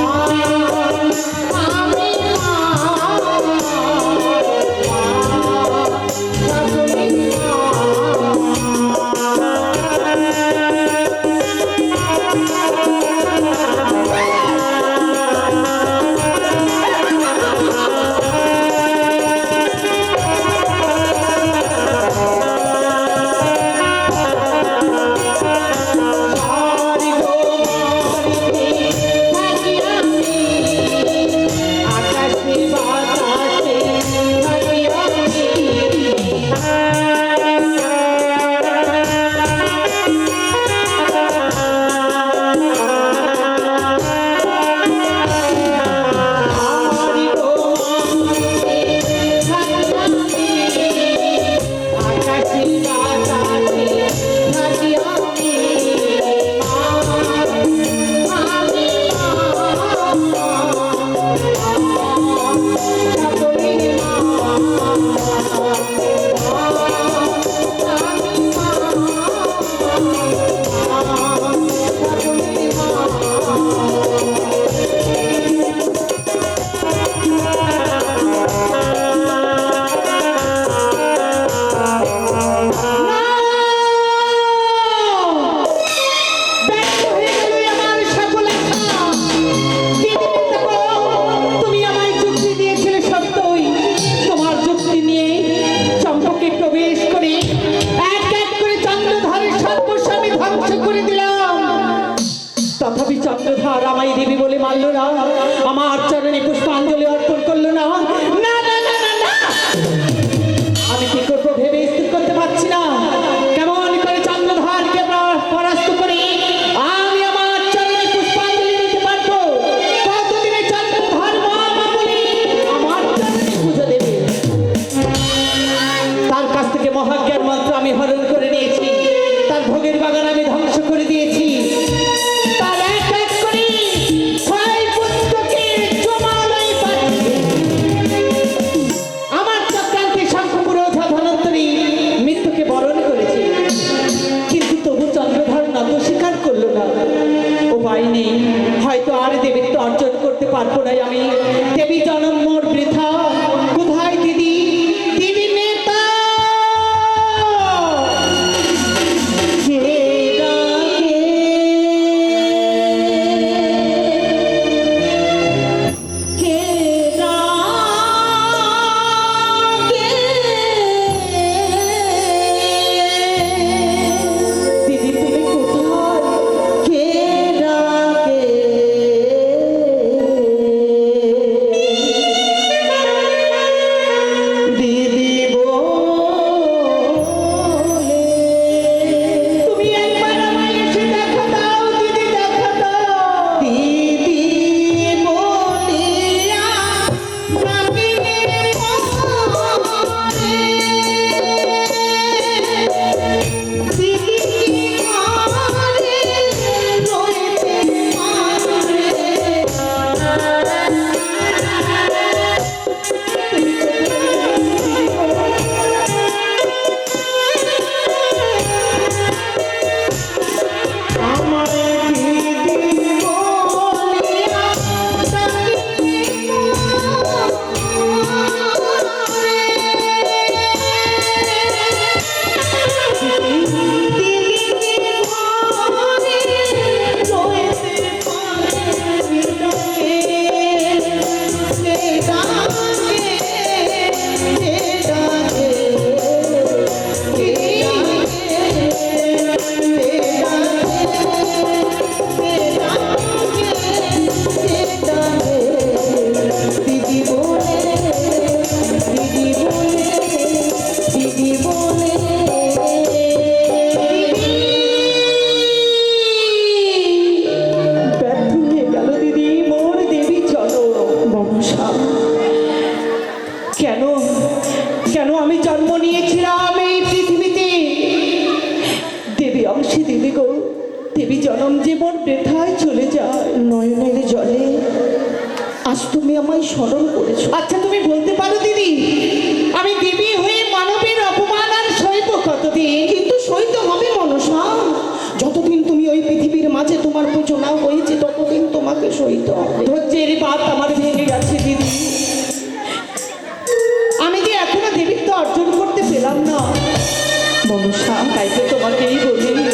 Música Ramai দেবী বলে মানল না। আমার চরণে পুষ্পাঞ্জলি অর্পণ করল না। অর্জন করতে পারব না আমি। দেবী জনম মোর সইত ধৈর্যের বাদ আমার ভেঙে গেছে, দিদি। আমি যে এখনও দেবীত্ব অর্জন করতে পেলাম না? মনসা তাই তো তোমাকেই বলি।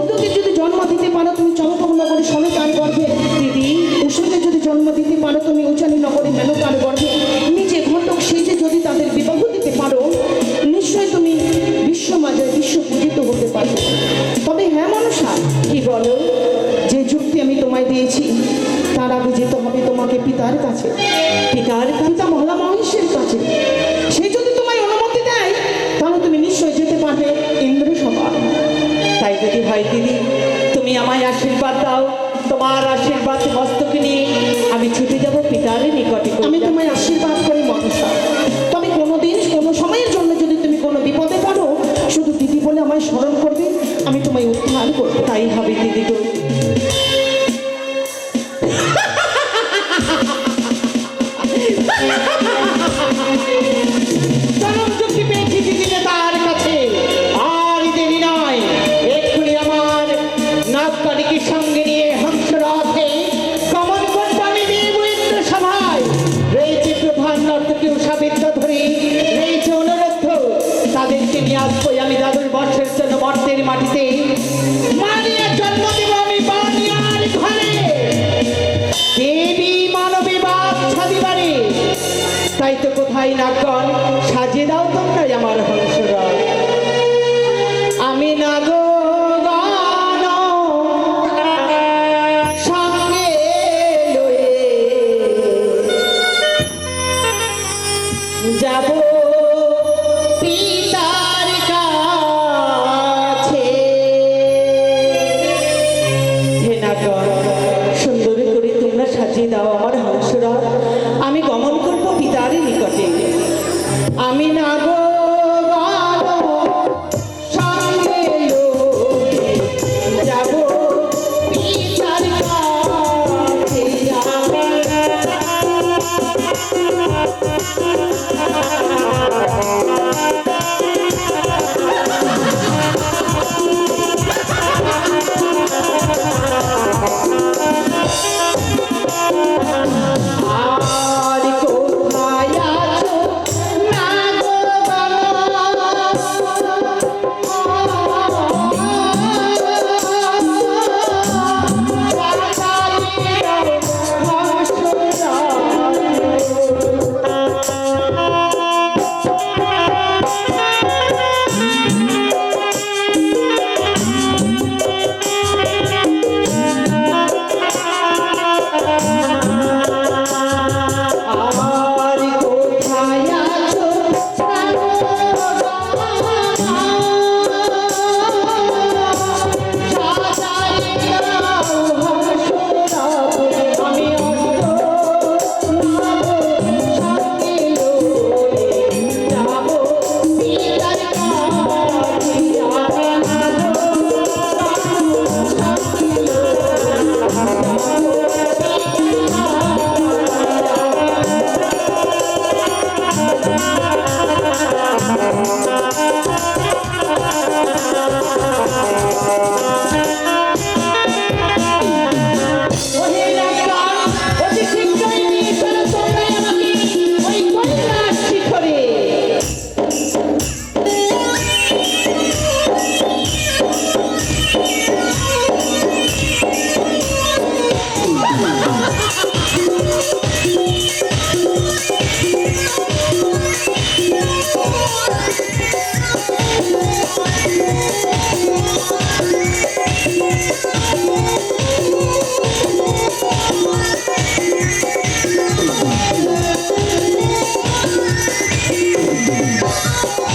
অনুদ্যোগে যদি জন্ম দিতে পারো, তুমি চমকক নগরে সমেতার গর্ভে। দিদি উষাকে যদি জন্ম দিতে পারো, তুমি উচানি নগরে মেনকার গর্ভে। নিজে ঘটক সেজে যদি তাদের বিবাহ দিতে পারো, নিশ্চয় তুমি বিশ্বমাজে বিশ্ব পূজিত হতে পারো তবে হ্যাঁ মনসা, কি বলো? যে যুক্তি আমি তোমায় দিয়েছি, তার আগে যেতে হবে তোমাকে পিতার কাছে। পিতার পিতা মহলা আমায় আশীর্বাদ দাও। তোমার আশীর্বাদ মস্তকে নিয়ে আমি ছুটে যাব পিতার নিকটে আমি তোমায় আশীর্বাদ করি মনসা। তবে কোনোদিন কোনো সময়ের জন্য যদি তুমি কোনো বিপদে পড়ো শুধু দিদি বলে আমায় স্মরণ করবে আমি তোমায় উদ্ধার করব। তাই হবে দিদি Oh.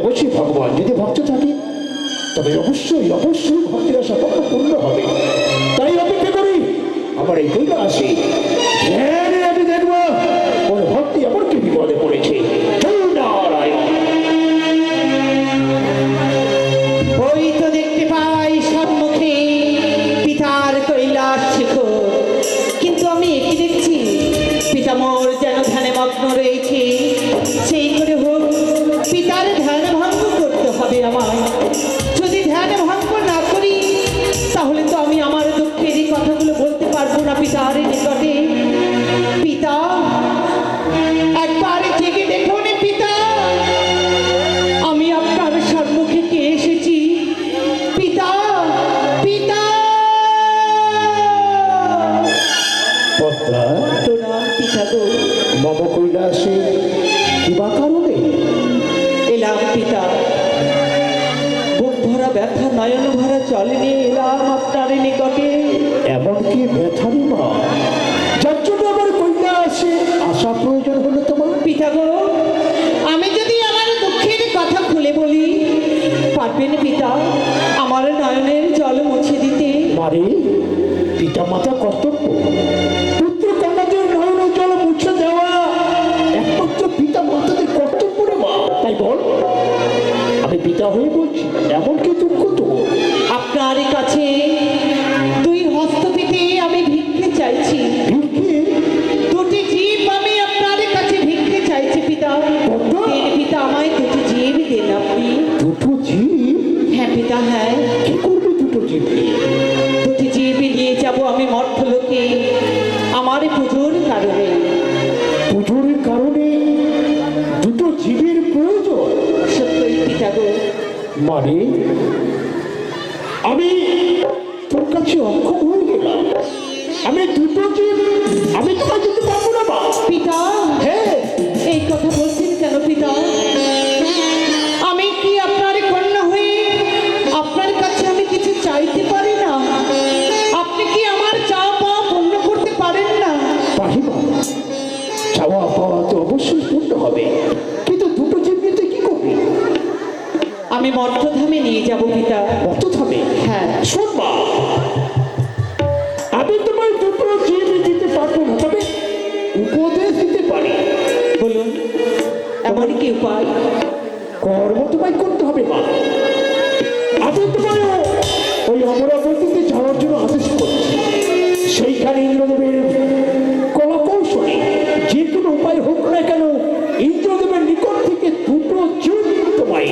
অবশ্যই ভগবান, যদি ভক্ত থাকে, তবে অবশ্যই অবশ্যই ভক্তিরা সকল পূর্ণ হবে। তাই অপেক্ষা করি, আমার এই কৈলাসে আমি দেখব ওর ভক্তি এমনকি বিপদে পড়েছে। 小丽 আমি মঠধামে নিয়ে যাব পিতা। মঠধামে হ্যাঁ। শোন মা আমি তোমার দুটো জেনে যেতে পারব না তবে উপদেশ দিতে পারি। বলুন এমন কি উপায়? কর্ম তোমায় করতে হবে মা। আমি তোমার ওই অমরাবতীতে যাওয়ার জন্য আদেশ করছি। সেইখানে ইন্দ্রদেবের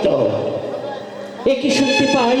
ক্লান্ত এ কি শুনতে পাই?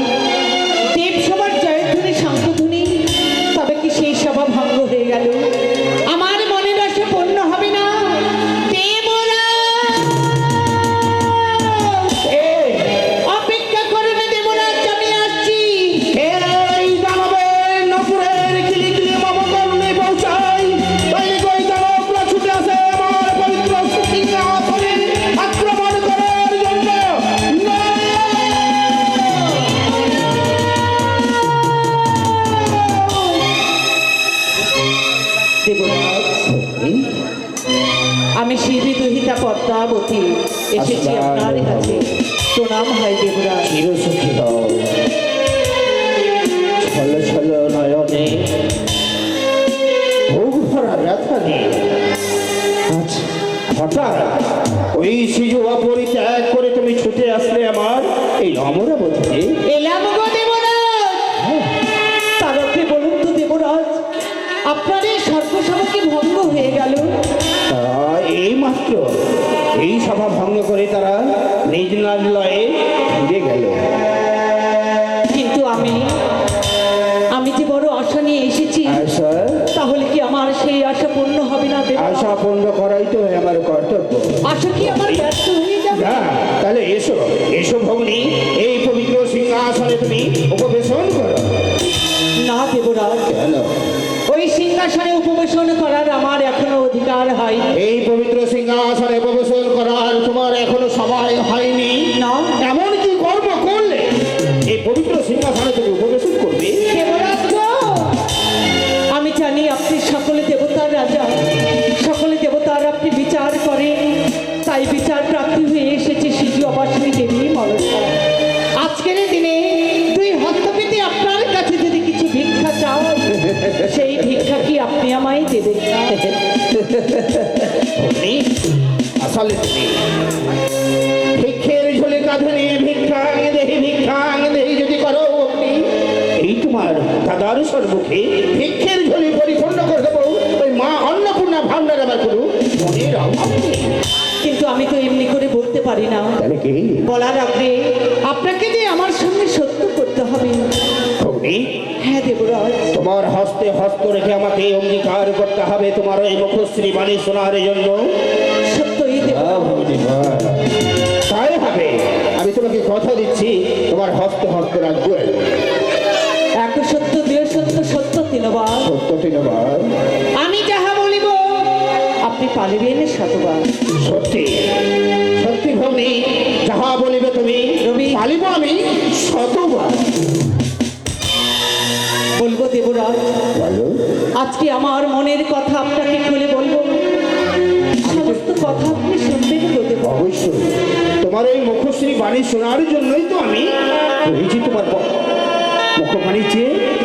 মাত্র। এই সভা ভঙ্গ করে তারা নিজ নাজলয়ে ফিরে গেল। কিন্তু আমি আমি যে বড় আশা নিয়ে এসেছি তাহলে কি আমার সেই আশা পূর্ণ হবে না আশা পূর্ণ করাই তো আমার কর্তব্য। আশা কি আমার ব্যর্থ হয়ে যাবে? না তাহলে এসো এসো ভগ্নী এই পবিত্র সিংহাসনে তুমি উপবেশন করো। না দেবরাজ। কেন? ওই সিংহাসনে উপবেশন করার আমার এখনও অধিকার হয়। সিংহাসনে আসলে তুমি ভিক্ষের ঝোলে কাঁধে নিয়ে ভিক্ষাং দেহি ভিক্ষাং দেহি যদি করো ভগ্নী এই তোমার দাদার সম্মুখে ভিক্ষের ঝোলি পরিপূর্ণ করে দেবো। ওই মা অন্নপূর্ণা ভান্ডার আবার করু মনের অভাব কিন্তু আমি তো এমনি করে বলতে পারি না। বলার আগে আপনাকে যে আমার সঙ্গে সত্য করতে হবে। হ্যাঁ দেবরাজ। তোমার হস্তে হস্ত রেখে আমাকে অঙ্গীকার করতে হবে তোমার এই মুখশ্রী বাণী শোনার জন্য। তাই হবে। আমি তোমাকে কথা দিচ্ছি তোমার হস্ত হস্ত রাখব এক সত্য দুই সত্য সত্য তিনবার সত্যটি তিনবার আমি যাহা বলিব আপনি পালিবেন শতবার। তোমার এই মুখশ্রী বাণী শোনার জন্যই তো আমি হয়েছি তোমার মুখবাণী চেয়ে